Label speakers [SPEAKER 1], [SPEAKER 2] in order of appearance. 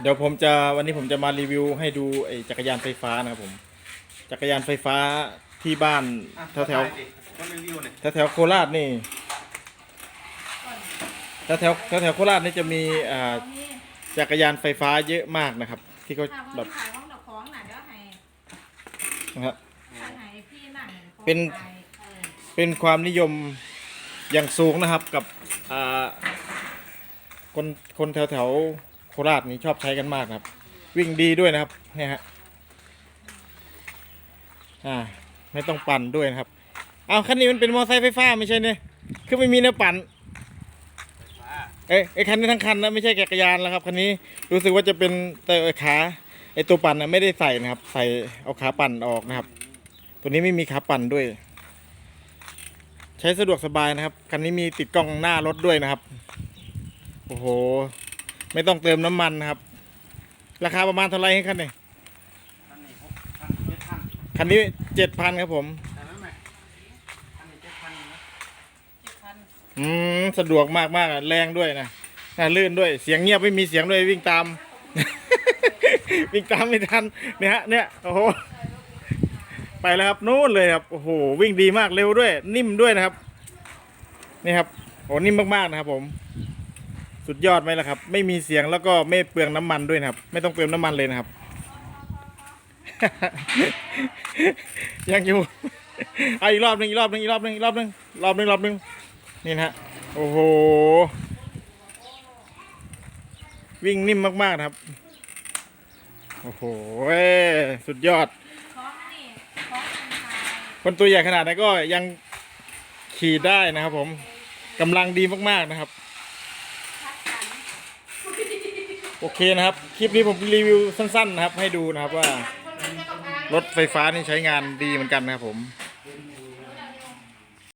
[SPEAKER 1] เดี๋ยวผมจะวันนี้ผมจะมารีวิวให้ดูไอ้จักรยานไฟฟ้านะครับผม จักรยานไฟฟ้าที่บ้านแถวแถว
[SPEAKER 2] คนรีวิวเนี่ย
[SPEAKER 1] แถวแถวๆโคราชนี่แถวแถวแถวแถวๆโคราชนี่จะมีอ่า
[SPEAKER 3] นี่
[SPEAKER 1] จักรยานไฟฟ้าเยอะมากนะครับ ที่เขา
[SPEAKER 3] ถ้า
[SPEAKER 1] แบ
[SPEAKER 3] ว่า
[SPEAKER 1] บ
[SPEAKER 3] ขายของดอกของน่ะเดี๋ยวให้
[SPEAKER 1] นะครับ
[SPEAKER 3] ถ้าให้พี่นั่งของ
[SPEAKER 1] เป็น
[SPEAKER 3] ขายเออ
[SPEAKER 1] เป็นความนิยมอย่างสูงนะครับกับอ่า คนคนแถวแถวๆโคราชนี่ชอบใช้กันมากนะครับ วิ่งดีด้วยนะครับเนี่ยฮะอ่าไม่ต้องปั่นด้วยนะครับเอาคันนี้มันเป็นมอเตอร์ไซค์ไฟฟ้าไม่ใช่เนี่ยคือไม่มีแนวปั่นเอ้ยไอ้คันนี้ทั้งคันนะไม่ใช่จักรยานแล้วครับคันนี้รู้สึกว่าจะเป็นแต่ขาไอ้ตัวปั่นนะไม่ได้ใส่นะครับ ใส่เอาขาปั่นออกนะครับ ตัวนี้ไม่มีขาปั่นด้วย ใช้สะดวกสบายนะครับคันนี้มีติดกล้องหน้ารถด้วยนะครับ โอ้โห ไม่ต้องเติมน้ำมันนะครับ ราคาประมาณเท่าไหร่ให้คันนี้
[SPEAKER 2] ท่านนี่หกพันเจ็ดพัน
[SPEAKER 1] คันนี้เจ็ดพันครับผม
[SPEAKER 2] แต่ไม่แม่ท่านนี่เจ็ดพันนะ
[SPEAKER 3] เจ็ดพัน
[SPEAKER 1] อืมสะดวกมากมากๆอะแรงด้วยนะน่าลื่นด้วย เสียงเงียบไม่มีเสียงด้วยวิ่งตาม วิ่งตามไม่ทันเนี่ยฮะเนี่ยโอ้โหไปแล้วครับนู่นเลยครับโอ้โหวิ่งดีมากเร็วด้วย นิ่มด้วยนะครับ นี่ครับโอ้นิ่มมากๆนะครับผม สุดยอดไหมล่ะครับ ไม่มีเสียงแล้วก็ไม่เปลืองน้ำมันด้วยนะครับ ไม่ต้องเปลืองน้ำมันเลยนะครับ ยังอยู่เอาอีกรอบหนึ่งอีกรอบหนึ่งอีกรอบหนึ่งอีกรอบหนึ่งรอบหนึ่งรอบหนึ่งนี่นะฮะโอ้โห วิ่งนิ่มมากๆนะครับ โอ้โหเว้สุดยอด
[SPEAKER 3] ของนี่ของคนไทย
[SPEAKER 1] คนตัวใหญ่ขนาดนั้นก็ยังขี่ได้นะครับผมกำลังดีมากๆนะครับ
[SPEAKER 3] คัดสรร
[SPEAKER 1] โอเคนะครับ คลิปนี้ผมรีวิวสั้นๆนะครับ ให้ดูนะครับว่า รถไฟฟ้านี่ใช้งานดีเหมือนกันนะครับผม